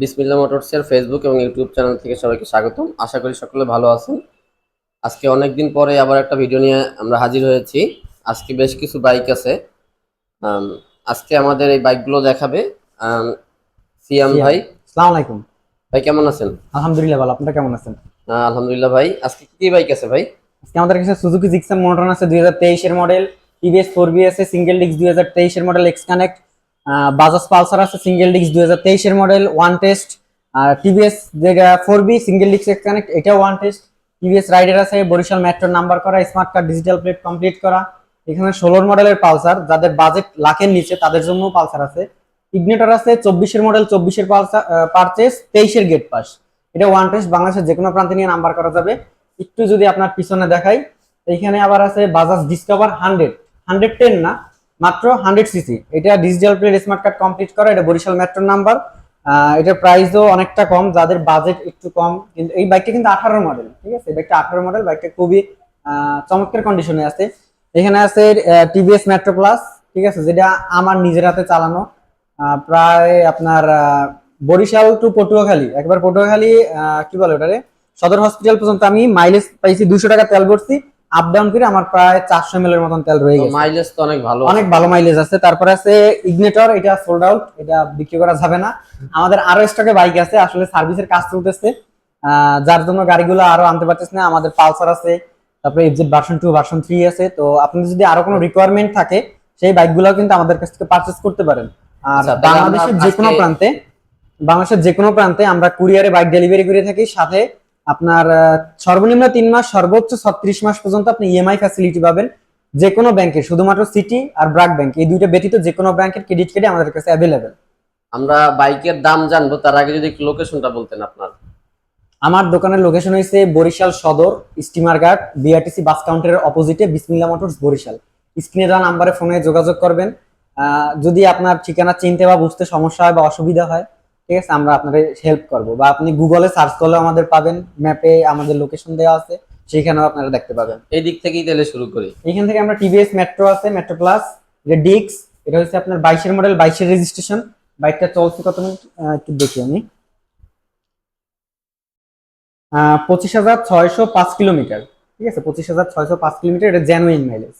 বিসমিল্লা মোটরসের ফেসবুক এবং YouTube channel থেকে সবাইকে স্বাগতম। আশা করি সকলে ভালো আছেন। আজকে অনেক দিন পরে আবার একটা ভিডিও নিয়ে আমরা হাজির হয়েছি। আজকে বেশ কিছু বাইক আছে। আজকে আমাদের এই বাইকগুলো দেখাবে। সিয়াম। ভাই। আসসালামু আলাইকুম। ভাই কেমন আছেন? আলহামদুলিল্লাহ ভালো। আপনারা কেমন আছেন? আলহামদুলিল্লাহ ভাই। আজকে কি কি বাইক আছে ভাই? আজকে আমাদের কাছে সুজুকি জিক্সাম মোটর আছে দুই হাজার তেইশের মডেল টিভিএস ফোর বি আছে সিঙ্গেল ডিস্ক দুই হাজার তেইশের model X connect Bajaj Pulsar আছে সিঙ্গেল ডিস্ক দুই হাজার তেইশের মডেল ওয়ান টেস্ট আর টিভিএস যেটা four B single disc connect এটাও ওয়ান টেস্ট টিভিএস রাইডার আছে, বরিশাল মেট্রোর নাম্বার করা smart card digital plate complete করা। এখানে ষোলোর মডেলের পালসার যাদের বাজেট লাখের নিচে, তাদের জন্য পালসার আছে। ইগনেটর আছে, চব্বিশের মডেল চব্বিশের পালসার পারচেস তেইশের গেট পাস এটা ওয়ান টেস্ট বাংলাদেশের যে কোনো প্রান্তে নিয়ে নাম্বার করা যাবে। একটু যদি আপনার পিছনে দেখাই, এইখানে আবার আছে Bajaj Discover hundred hundred ten না? মাত্র হান্ড্রেড সিসি এটা digital plate smart card complete করা, এটা বরিশাল মেট্রোর নাম্বার এটার প্রাইসও অনেকটা কম, যাদের বাজেট একটু কম। কিন্তু এই বাইকটা কিন্তু আঠারো মডেল ঠিক আছে? বাইকটা আঠারো মডেল বাইকটা খুবই চমৎকার কন্ডিশনে আছে। এখানে আছে টিভিএস মেট্রো প্লাস ঠিক আছে? যেটা আমার নিজের হাতে চালানো। প্রায় আপনার বরিশাল টু পটুয়াখালী। একবার পটুয়াখালী কি বলে ওটারে? সদর হসপিটাল পর্যন্ত আমি মাইলেজ পাইছি দুশো টাকা তেল ভরছি। আপ ডাউন করে আমার প্রায় চারশো এম এর মতন তেল রয়ে গেছে। মাইলেজ তো অনেক ভালো। অনেক ভালো মাইলেজ আছে। তারপরে আছে ইগনেটর এটা সোল্ড আউট এটা বিক্রি করা যাবে না। আমাদের আরও স্টকে বাইক আছে আসলে সার্ভিসের কাজ চলতেছে। যার জন্য গাড়িগুলো আরও আনতে পারতেছে না আমাদের পালসার আছে তারপরে FZ version two version three আছে। তো আপনাদের যদি আরও কোনো রিকোয়ারমেন্ট থাকে সেই বাইকগুলো কিন্তু আমাদের কাছ থেকে পারচেস করতে পারেন। আর আচ্ছা, বাংলাদেশের যে কোনো প্রান্তে বাংলাদেশের যে কোনো প্রান্তে আমরা কুরিয়ারে বাইক ডেলিভারি করে থাকি। সাথে আপনার সর্বনিম্ন তিন মাস সর্বোচ্চ ছত্রিশ মাস পর্যন্ত আপনি ইএমআই ফ্যাসিলিটি পাবেন যে কোনো ব্যাংকে শুধুমাত্র সিটি আর ব্রাক ব্যাংক এই দুইটা ব্যতীত যে কোনো ব্যাংকের ক্রেডিট কার্ডে আমাদের কাছে অ্যাভেলেবেল আমরা বাইকের দাম জানব তার আগে যদি লোকেশনটা বলতেন আপনার। আমার দোকানের লোকেশন হয়েছে বরিশাল সদর স্টিমার ঘাট বিআরটিসি বাস কাউন্টারের অপোজিটে বিসমিল্লা মোটরস বরিশাল। স্ক্রিনে দেওয়া নাম্বারে ফোনে যোগাযোগ করবেন। আহ, যদি আপনার ঠিকানা চিনতে বা বুঝতে সমস্যা হয় বা অসুবিধা হয় ঠিক আছে আমরা আপনাদের হেল্প করব। বা আপনি গুগলে সার্চ করলেও আমাদের পাবেন ম্যাপে আমাদের লোকেশন দেওয়া আছে সেখানেও আপনারা দেখতে পাবেন। এই দিক থেকেই তাহলে শুরু করি। এখান থেকে আমরা টিভিএস মেট্রো আছে মেট্রো প্লাস এটা ডিক্স এটা হচ্ছে আপনার বাইশের মডেল বাইশের রেজিস্ট্রেশন বাইকটা চলছে কত মিনিট? একটু দেখি আমি। পঁচিশ হাজার ছয়শো পাঁচ কিলোমিটার। ঠিক আছে? পঁচিশ হাজার ছয়শো পাঁচ কিলোমিটার এটা জেনুইন মাইলেজ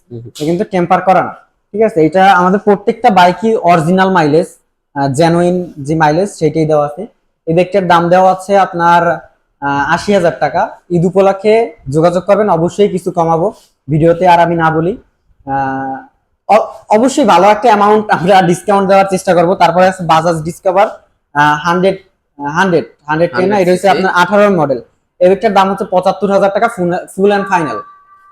কিন্তু টেম্পার করা না। ঠিক আছে? এটা আমাদের প্রত্যেকটা বাইকই অরিজিনাল মাইলেজ জেনুইন যে মাইলেজ সেটাই দেওয়া আছে। এই বাইকটার দাম দেওয়া আছে আপনার আশি হাজার টাকা। ঈদ উপলক্ষে যোগাযোগ করবেন অবশ্যই কিছু কমাবো। ভিডিওতে আর আমি না বলি। অবশ্যই ভালো একটা অ্যামাউন্ট আমরা ডিসকাউন্ট দেওয়ার চেষ্টা করব। তারপরে আছে Bajaj Discover hundred hundred hundred ten এটা হচ্ছে আপনার আঠারোর মডেল এই বাইকটার দাম হচ্ছে পঁচাত্তর হাজার টাকা ফুল অ্যান্ড ফাইনাল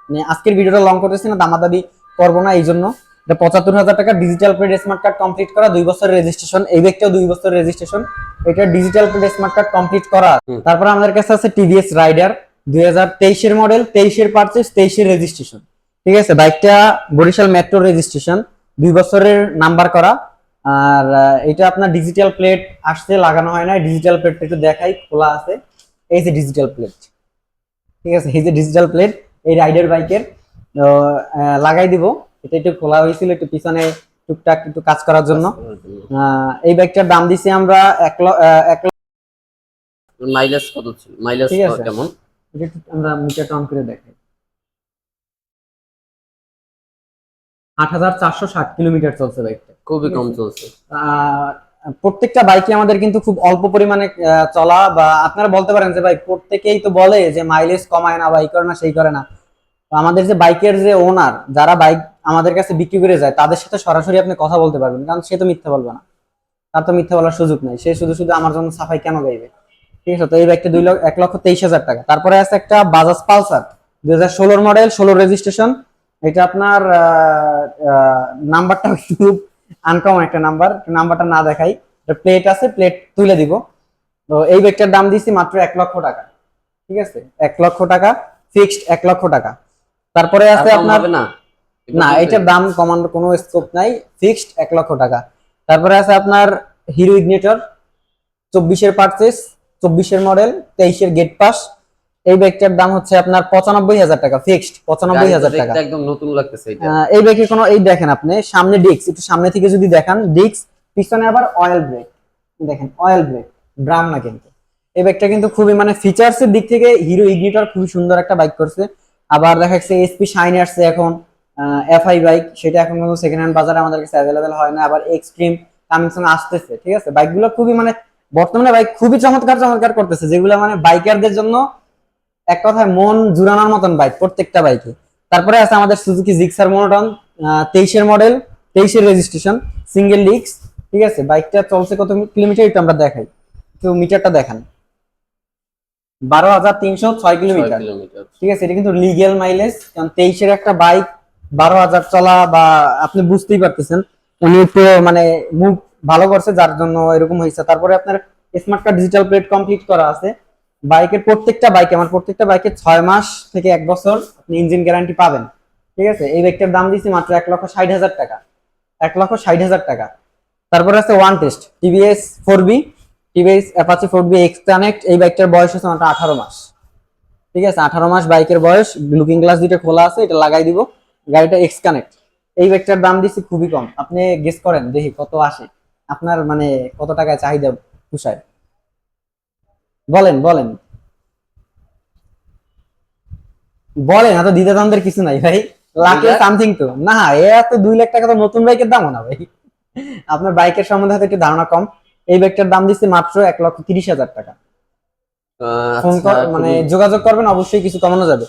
মানে আজকের ভিডিওটা লং করতেছি না দামাদাবি করব না এই জন্য এটা পঁচাত্তর হাজার টাকা digital plate smart card complete করা দুই বছরের রেজিস্ট্রেশন এই ব্যক্তিও দুই বছরের রেজিস্ট্রেশন এটা digital plate smart card complete করা। তারপর আমাদের কাছে আছে টিভিএস রাইডার দুই হাজার তেইশের মডেল তেইশের পারচেস তেইশের রেজিস্ট্রেশন ঠিক আছে? বাইকটা বরিশাল মেট্রো রেজিস্ট্রেশন দুই বছরের নাম্বার করা। আর এটা আপনার ডিজিটাল প্লেট আসতে লাগানো হয় না ডিজিটাল প্লেটটা একটু দেখাই খোলা আছে। এই যে ডিজিটাল প্লেট ঠিক আছে? এই যে ডিজিটাল প্লেট এই রাইডার বাইকের লাগাই দিব। এটা একটু খোলা হয়েছিল একটু পিছনে টুকটাক একটু কাজ করার জন্য। এই বাইকটার দাম দিছি আমরা এক এক মাইলেজ কত ছিল? মাইলেজ কেমন? এটা আমরা মিটারটা অন করে দেখাই। আট হাজার চারশো ষাট কিলোমিটার চলছে বাইকটা খুবই কম চলছে। আহ, প্রত্যেকটা বাইকে আমাদের কিন্তু খুব অল্প পরিমাণে চলা বা আপনারা বলতে পারেন যে ভাই প্রত্যেকেই তো বলে যে মাইলেজ কমায় না বা এই করে না সেই করে না। আমাদের যে বাইকের যে ওনার যারা বাইক আমাদের কাছে বিক্রি করে যায়, তাদের সাথে সরাসরি আপনি কথা বলতে পারবেন, কারণ সে তো মিথ্যা বলবে না। তার তো মিথ্যা বলার সুযোগ নাই, সে শুধু শুধু আমার জন্য সাফাই কেন গাইবে? ঠিক আছে, তো এই বাইকটা দুই লক্ষ, এক লক্ষ তেইশ হাজার টাকা। তারপরে আছে একটা বাজাজ পালসার দুই হাজার ষোলোর মডেল ষোলো রেজিস্ট্রেশন এটা আপনার নাম্বারটা খুব আনকমন একটা নাম্বার নাম্বারটা না দেখাই। প্লেট আছে প্লেট তুলে দিব। তো এই ব্যাগটার দাম দিচ্ছি মাত্র এক লক্ষ টাকা। ঠিক আছে, এক লক্ষ টাকা ফিক্সড এক লক্ষ টাকা। তারপরে আছে আপনার না। না এটার দাম কমানোর কোনো স্কোপ নাই ফিক্সড এক লক্ষ টাকা। তারপরে আছে আপনার হিরো ইগনিটর চব্বিশের পার্চেস চব্বিশের মডেল তেইশের গেট পাস এই ব্যাগটার দাম হচ্ছে আপনার পঁচানব্বই হাজার টাকা ফিক্সড পঁচানব্বই হাজার টাকা। একদম নতুন লাগতেছে এই ব্রেকে কোনো এই দেখেন আপনি সামনে ডিস্ক একটু সামনে থেকে যদি দেখান ডিস্ক পিছনে আবার অয়েল ব্রেক দেখেন অয়েল ব্রেক ড্রাম না কিন্তু। এই ব্যাগটা কিন্তু খুবই মানে ফিচার্স এর দিক থেকে হিরো ইগনিটর খুবই সুন্দর একটা বাইক করছে। আবার দেখা যাচ্ছে এসপি শাইন আসছে এখন এফআই বাইক সেটা এখন কোনো সেকেন্ড হ্যান্ড বাজারে আমাদের কাছে অ্যাভেলেবেল হয় না, আবার এক্সট্রিম কামিংসং আসতেছে, ঠিক আছে? বাইকগুলো খুবই মানে বর্তমানে বাইক খুবই চমৎকার চমৎকার করতেছে, যেগুলো মানে বাইকারদের জন্য এক কথায় মন জুড়ানোর মতন বাইক প্রত্যেকটা বাইকে তারপরে আছে আমাদের সুজুকি জিক্সার মনোটন তেইশের মডেল তেইশের রেজিস্ট্রেশন সিঙ্গেল লিক্স ঠিক আছে? বাইকটা চলছে কত কিলোমিটার? একটু আমরা দেখাই। তো মিটারটা দেখান। বারো হাজার তিনশো ছয় কিলোমিটার। ঠিক আছে এটা কিন্তু লিগেল মাইলেজ কারণ তেইশের একটা বাইক বারো হাজার চলা বা আপনি বুঝতেই পারতেছেন। উনি একটু মানে মুভ ভালো করছে যার জন্য এরকম হয়েছে। তারপরে আপনার smart card digital plate complete করা আছে। বাইকের প্রত্যেকটা বাইকে আমার প্রত্যেকটা বাইকে ছয় মাস থেকে এক বছর আপনি ইঞ্জিন গ্যারান্টি পাবেন। ঠিক আছে এই বাইকটার দাম দিচ্ছি মাত্র এক লক্ষ ষাট হাজার টাকা। এক লক্ষ ষাট হাজার টাকা। তারপরে আছে one test TVS four B TVS Apache four B X connect এই বাইকটার বয়স হচ্ছে মাত্র আঠারো মাস। ঠিক আছে? আঠারো মাস বাইকের বয়স লুকিং গ্লাস দুটো খোলা আছে এটা লাগাই দিব। গাড়িটা এক্স কানেক্ট এই বাইকটার দাম দিচ্ছি খুবই কম। আপনি গেস করেন দেখি কত আসে। আপনার মানে কত টাকায় চাহিদা পুষায়? বলেন বলেন। বলেন এত দ্বিধা দ্বন্দ্বের কিছু নাই ভাই। লাখে? সামথিং তো। না এ এত দুই লাখ টাকা তো নতুন বাইকের দামও না ভাই। আপনার বাইকের সম্বন্ধে হয়তো একটু ধারণা কম। এই বাইকটার দাম দিচ্ছি মাত্র এক লক্ষ তিরিশ হাজার টাকা। ফোন আচ্ছা, কর মানে যোগাযোগ করবেন অবশ্যই কিছু কমানো যাবে।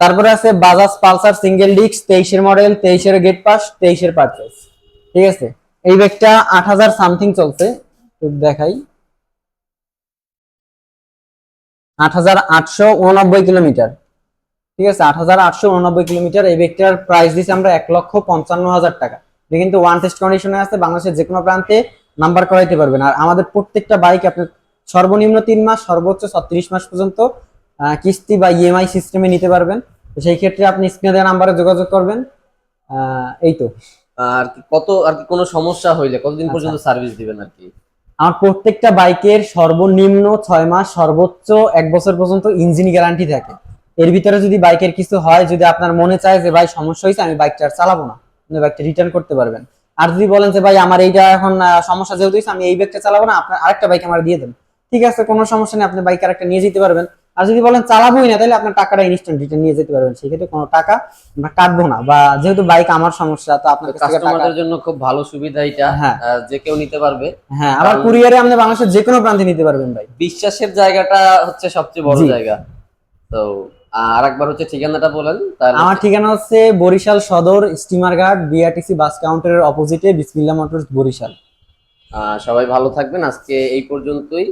তারপরে আছে বাজাজ পালসার সিঙ্গেল ডিস্ক তেইশের মডেল তেইশের গেট পাস তেইশের পারচেস ঠিক আছে? এই ব্যাগটা আট হাজার সামথিং চলছে। দেখাই। আট হাজার আটশো উননব্বই কিলোমিটার। ঠিক আছে? আট হাজার আটশো উননব্বই কিলোমিটার। এই ব্যাগটার প্রাইস দিচ্ছি আমরা এক লক্ষ পঞ্চান্ন হাজার টাকা। কিন্তু ওয়ান টেস্ট কন্ডিশনে আছে বাংলাদেশের যে কোনো প্রান্তে নাম্বার করাইতে পারবেন। আর আমাদের প্রত্যেকটা বাইক আপনি সর্বনিম্ন তিন মাস সর্বোচ্চ ছত্রিশ মাস পর্যন্ত কিস্তি বা ইএমআই সিস্টেমে নিতে পারবেন। তো সেই ক্ষেত্রে আপনি স্ক্রিনে দেওয়া নাম্বারে যোগাযোগ করবেন। এই তো। আর কি কত আর কি কোনো সমস্যা হইলে কতদিন আচ্ছা। পর্যন্ত সার্ভিস দিবেন আর কি? আমার প্রত্যেকটা বাইকের সর্বনিম্ন ছয় মাস সর্বোচ্চ এক বছর পর্যন্ত ইঞ্জিন গ্যারান্টি থাকে। এর ভিতরে যদি বাইকের কিছু হয় যদি আপনার মনে চায় যে ভাই সমস্যা হয়েছে আমি বাইকটা আর চালাবো না। আপনি বাইকটা রিটার্ন করতে পারবেন। আর যদি বলেন যে ভাই আমার এইটা এখন সমস্যা যেহেতু আমি এই বাইকটা চালাবো না আপনার আরেকটা বাইক আমার দিয়ে দেন। ঠিক আছে কোনো সমস্যা নেই আপনি বাইক আরেকটা নিয়ে যেতে পারবেন। আর যদি বলেন চালাবোই না তাহলে আপনার টাকাটা ইনস্ট্যান্ট রিটার্ন নিয়ে যেতে পারবেন। সেক্ষেত্রে কোনো টাকা আমরা কাটবো না। বা যেহেতু বাইক আমার সমস্যা তো আপনার কাস্টমারদের জন্য খুব ভালো সুবিধা এটা হ্যাঁ। যে কেউ নিতে পারবে। হ্যাঁ আবার কুরিয়ারে আপনি বাংলাদেশের যে কোনো প্রান্তে নিতে পারবেন ভাই। বিশ্বাসের জায়গাটা হচ্ছে সবচেয়ে বড় জায়গা। তো আর একবার হচ্ছে ঠিকানাটা বলেন আমার ঠিকানা হচ্ছে বরিশাল সদর স্টিমার ঘাট বিআরটিসি বাস কাউন্টারের অপোজিটে বিসমিল্লা মোটরস বরিশাল। সবাই ভালো থাকবেন আজকে এই পর্যন্তই।